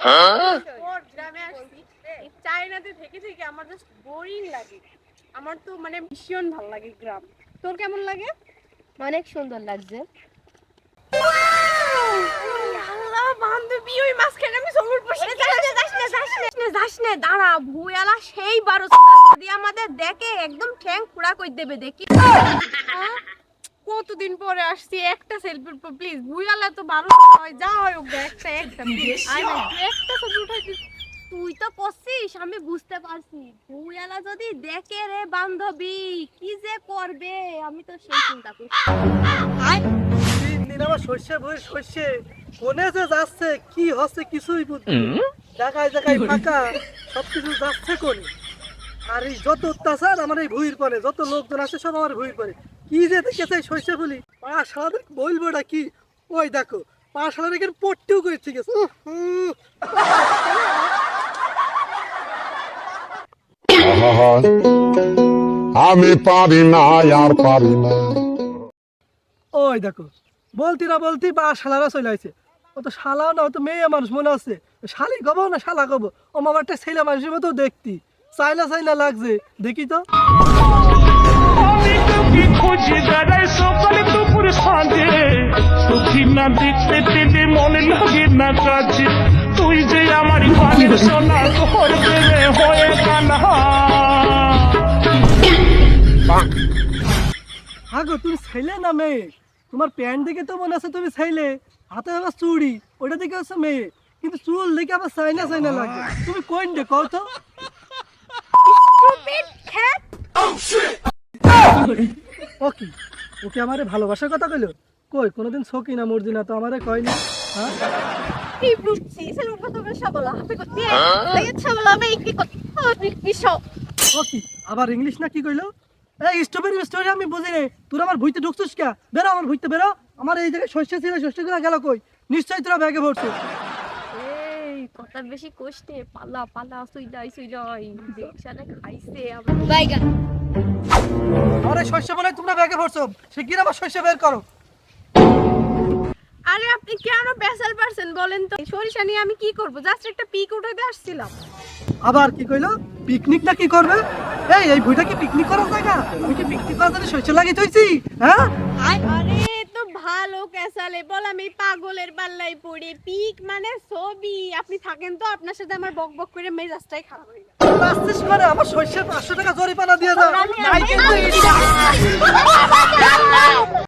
ওর গ্রামে আসছি চায়নাতে থেকে থেকে আমার জাস্ট বোরিং লাগে। আমার তো মানে ভীষণ ভালো লাগে গ্রাম। তোর কেমন লাগে? অনেক সুন্দর লাগছে। আল্লাহ বান্ধবী ওই মাঝখানে আমি সবুর বসে যাস না যাস না যাস না যাস না দাঁড়া ভুয়ালা সেই বারো যদি আমাদের দেখে একদম ঠ্যাং খুঁড়া কই দেবে দেখি। হ্যাঁ? কতদিন পরে আসছি? একটা সেলফি প্লিজ ভুয়ালা তো বারো হয় যা হয় গে, একটা একটা একটা ছবি উঠাই দিস তুই তো করছিস আমি বুঝতে পারছি। ভুয়ালা যদি দেখে রে বান্ধবী কি যে করবে? আমি তো সেই চিন্তা করছি। তিন দিন আমার সর্ষে বই সর্ষে। কোনে যে যাচ্ছে কি হচ্ছে কিছুই বুঝছি জায়গায় জায়গায় ফাঁকা সবকিছু যাচ্ছে কোনে? আর এই যত অত্যাচার আমার এই ভুইয়ের পরে যত লোকজন আছে সব আমার ভুইয়ের পরে। কি যে দেখেছে এই সর্ষে ফুলি? পা সারাদিন বলব না কি ওই দেখো পা সারাদিন পট্টিও করে ঠিক আছে আমি পারি না আর পারি না। ওই দেখো বলতি না বলতি বা শালারা চলে আসছে ও তো শালা না ও তো মেয়ে মানুষ মনে আছে। শালি গবো না শালা গবো? ও মামারটা ছেলে মানুষের মতো দেখতি। চাইনা চাইনা লাগছে। দেখি তো। আমি তোকে খুঁজে বেড়াই সকালে দুপুর সাঁঝে। তোকে না দেখতে পেলে মনে লাগে না কাছে তুই যে আমার পানির সোনা ঘর দেবে হয়ে কানা আগো তুমি ছেলে না মেয়ে? তোমার প্যান্ট দেখে তো মনে আছে তুমি ছেলে হাতে আবার চুড়ি ওটা দেখে হচ্ছে মেয়ে। কিন্তু চুল দেখে আবার চাইনা চাইনা লাগে। তুমি কোন কও তো। Stupid cat! ওকে ওকে আমারে ভালোবাসার কথা কইলো? কই কোনোদিন ছকি না মর্জি না তো আমারে কয়নি হ্যাঁ? এই বুঝছি সেলুন কত বেশ বলা হাতে করতে। এই ছাবলা আমি কি করতে কি সব ওকে আবার ইংলিশ না কি কইলো? এই স্ট্রবেরি স্টোরি আমি বুঝি রে তোরা আমার ভুইতে ঢুকছিস কে? বেরো আমার ভুইতে বেরো। আমার এই জায়গায় শস্য ছিল শস্যগুলা গেল কই? নিশ্চয়ই তোরা ব্যাগে ভরছিস। কথা বেশি কষ্টে পালা পালা সুইলাই সুইলাই দেখছানে খাইছে আমার বাইগান আমার শস্য বলে তোমরা ব্যাগে ভরছো। সে কি আমার শস্য বের করো। আরে আপনি কেন বেসাল পারছেন বলেন তো? সরিষা নিয়ে আমি কি করব? জাস্ট একটা পিক উঠাতে আসছিলাম। আবার কি কইলো? পিকনিক না কি করবে? এই এই ভুইটা কি পিকনিক করার জায়গা? আমি কি পিকনিক করার জন্য শস্য লাগিয়ে থইছি? হ্যাঁ? আরে ভালো কেসালে বল আমি পাগলের পাল্লাই পড়ি পিক মানে ছবি আপনি থাকেন তো আপনার সাথে আমার বক বক করে মেজাজটাই খারাপ হয়ে গেল আসছিস করে আমার শস্যের পাঁচশো টাকা জরিপানা দিয়ে দাও